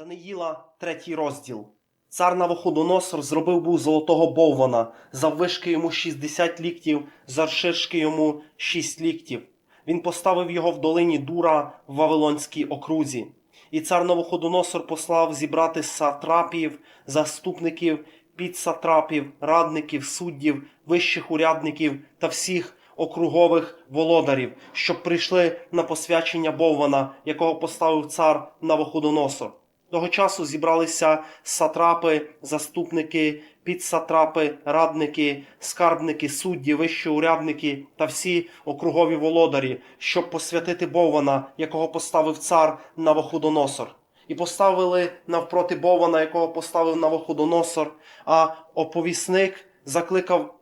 Даниїла, третій розділ. Цар Навуходоносор зробив був золотого боввана, заввишки йому 60 ліктів, завширшки йому 6 ліктів. Він поставив його в долині Дура в Вавилонській окрузі. І цар Навуходоносор послав зібрати сатрапів, заступників, підсатрапів, радників, суддів, вищих урядників та всіх округових володарів, щоб прийшли на посвячення Боввана, якого поставив цар Навуходоносор. Того часу зібралися сатрапи, заступники, підсатрапи, радники, скарбники, судді, вищі урядники та всі округові володарі, щоб посвятити Боввана, якого поставив цар Навуходоносор. І поставили навпроти Боввана, якого поставив Навуходоносор, а оповісник закликав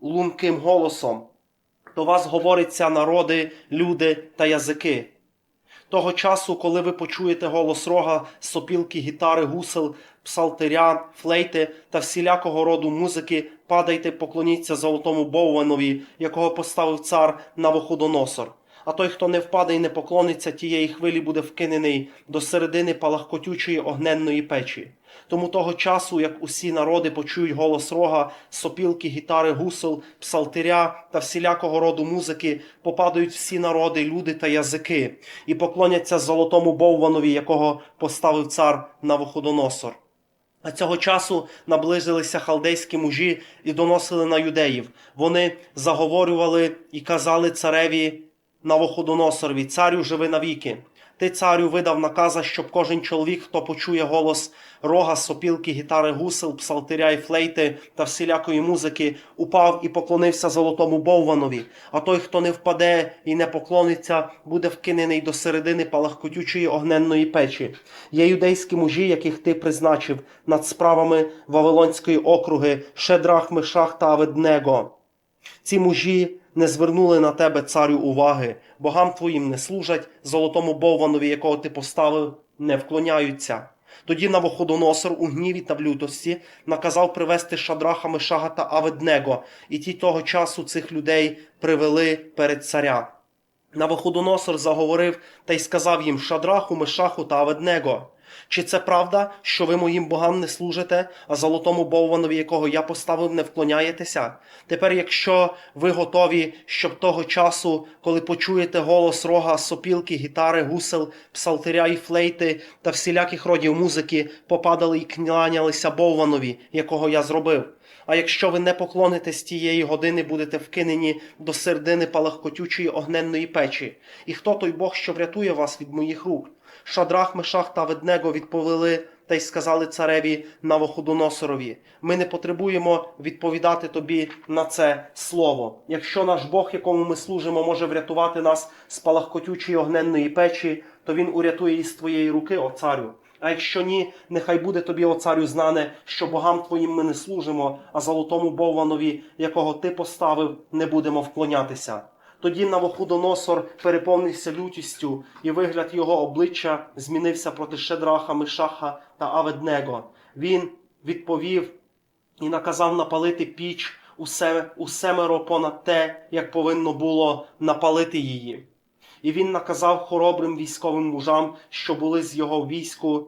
лунким голосом. До вас говориться народи, люди та язики. Того часу, коли ви почуєте голос рога, сопілки, гітари, гусел, псалтиря, флейти та всілякого роду музики, падайте, поклоніться золотому Бовванові, якого поставив цар Навуходоносор. А той, хто не впаде і не поклониться тієї хвилі, буде вкинений до середини палахкотючої огненної печі. Тому того часу, як усі народи почують голос рога, сопілки, гітари, гусел, псалтиря та всілякого роду музики, попадають всі народи, люди та язики, і поклоняться золотому Бовванові, якого поставив цар Навуходоносор. А цього часу наблизилися халдейські мужі і доносили на юдеїв. Вони заговорювали і казали цареві Навуходоносорові, царю живи навіки. Ти, царю, видав наказа, щоб кожен чоловік, хто почує голос рога, сопілки, гітари, гусел, псалтиря і флейти та всілякої музики, упав і поклонився золотому Бовванові. А той, хто не впаде і не поклониться, буде вкинений до середини палахкотючої огненної печі. Є юдейські мужі, яких ти призначив над справами Вавилонської округи, Шедрах, Мешах та Аведнего. Ці мужі не звернули на тебе, царю, уваги, богам твоїм не служать, золотому Бовванові, якого ти поставив, не вклоняються. Тоді Навуходоносор у гніві та в лютості наказав привести Шадраха, Мешага та Аведнего, і ті того часу цих людей привели перед царя. Навуходоносор заговорив та й сказав їм Шадраху, Мешаху та Аведнего. Чи це правда, що ви моїм богам не служите, а золотому Бовванові, якого я поставив, не вклоняєтеся? Тепер, якщо ви готові, щоб того часу, коли почуєте голос рога, сопілки, гітари, гусел, псалтиря і флейти та всіляких родів музики, попадали і кланялися Бовванові, якого я зробив. А якщо ви не поклонитесь тієї години, будете вкинені до середини палахкотючої огненної печі. І хто той Бог, що врятує вас від моїх рук? Шадрах, Мешах та Веднего відповіли та й сказали цареві Навуходоносорові, ми не потребуємо відповідати тобі на це слово. Якщо наш Бог, якому ми служимо, може врятувати нас з палахкотючої огненної печі, то він урятує із твоєї руки, о царю. А якщо ні, нехай буде тобі, о царю, знане, що богам твоїм ми не служимо, а золотому Бовванові, якого ти поставив, не будемо вклонятися. Тоді Навуходоносор переповнився лютістю, і вигляд його обличчя змінився проти Шедраха, Мишаха та Аведнего. Він відповів і наказав напалити піч усе, усемеро понад те, як повинно було напалити її. І він наказав хоробрим військовим мужам, що були з його війську,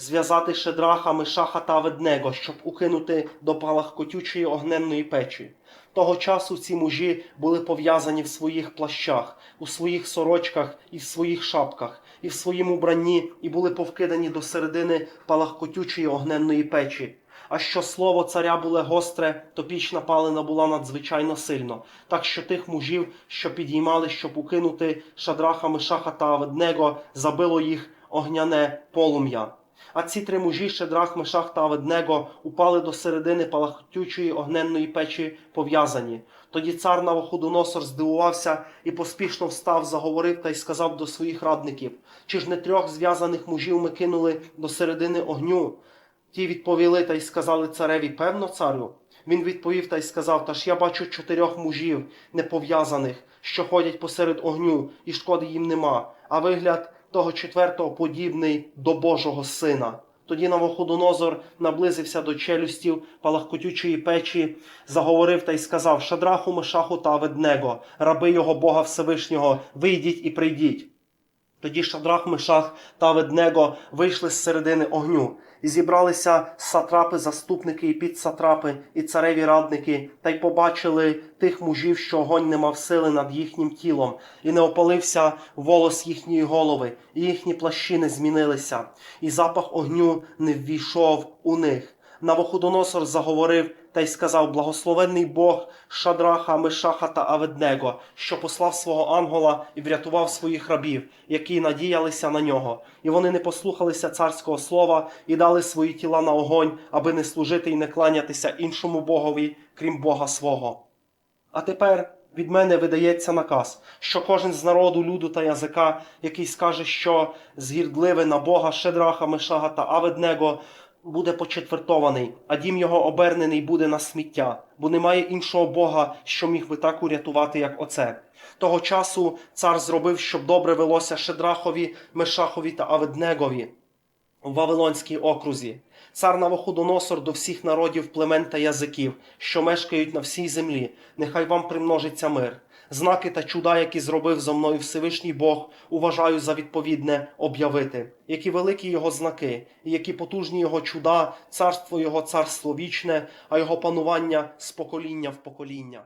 зв'язати Шедраха, Мишаха та Аведнего, щоб укинути до палахкотючої огненної печі. Того часу ці мужі були пов'язані в своїх плащах, у своїх сорочках і в своїх шапках, і в своїм убранні, і були повкидані до середини палахкотючої огненної печі. А що слово царя було гостре, то піч напалена була надзвичайно сильно, так що тих мужів, що підіймали, щоб укинути Шадраха, Мишаха та Аведнего, забило їх огняне полум'я. А ці три мужі, Шедрах, Мешах та Аведнего, упали до середини палахтючої огненної печі пов'язані. Тоді цар Навуходоносор здивувався і поспішно встав, заговорив та й сказав до своїх радників: Чи ж не трьох зв'язаних мужів ми кинули до середини огню? Ті відповіли та й сказали цареві, певно, царю. Він відповів та й сказав: Та ж я бачу чотирьох мужів непов'язаних, що ходять посеред огню, і шкоди їм нема. А вигляд того четвертого подібний до Божого сина. Тоді Навуходонозор наблизився до челюстів палахкотючої печі, заговорив та й сказав Шадраху, Мешаху та Аведнего, раби його Бога Всевишнього, вийдіть і прийдіть. Тоді Шадрах, Мишах та Аведнего вийшли з середини огню, і зібралися сатрапи, заступники і підсатрапи, і цареві радники, та й побачили тих мужів, що огонь не мав сили над їхнім тілом, і не опалився волос їхньої голови, і їхні плащі не змінилися, і запах огню не ввійшов у них. Навуходоносор заговорив та й сказав: Благословенний Бог Шадраха, Мешаха та Аведнего, що послав свого ангела і врятував своїх рабів, які надіялися на нього. І вони не послухалися царського слова і дали свої тіла на огонь, аби не служити і не кланятися іншому богові, крім Бога свого. А тепер від мене видається наказ, що кожен з народу, люду та язика, який скаже, що згірдливе на Бога Шедраха, Мешага та Аведнего, буде почетвертований, а дім його обернений буде на сміття, бо немає іншого Бога, що міг би так урятувати, як оце. Того часу цар зробив, щоб добре велося Шедрахові, Мешахові та Аведнегові в Вавилонській окрузі. Цар Навуходоносор до всіх народів, племен та язиків, що мешкають на всій землі, нехай вам примножиться мир. Знаки та чуда, які зробив зо мною Всевишній Бог, уважаю за відповідне об'явити, які великі його знаки, і які потужні його чуда, царство його царство вічне, а його панування з покоління в покоління.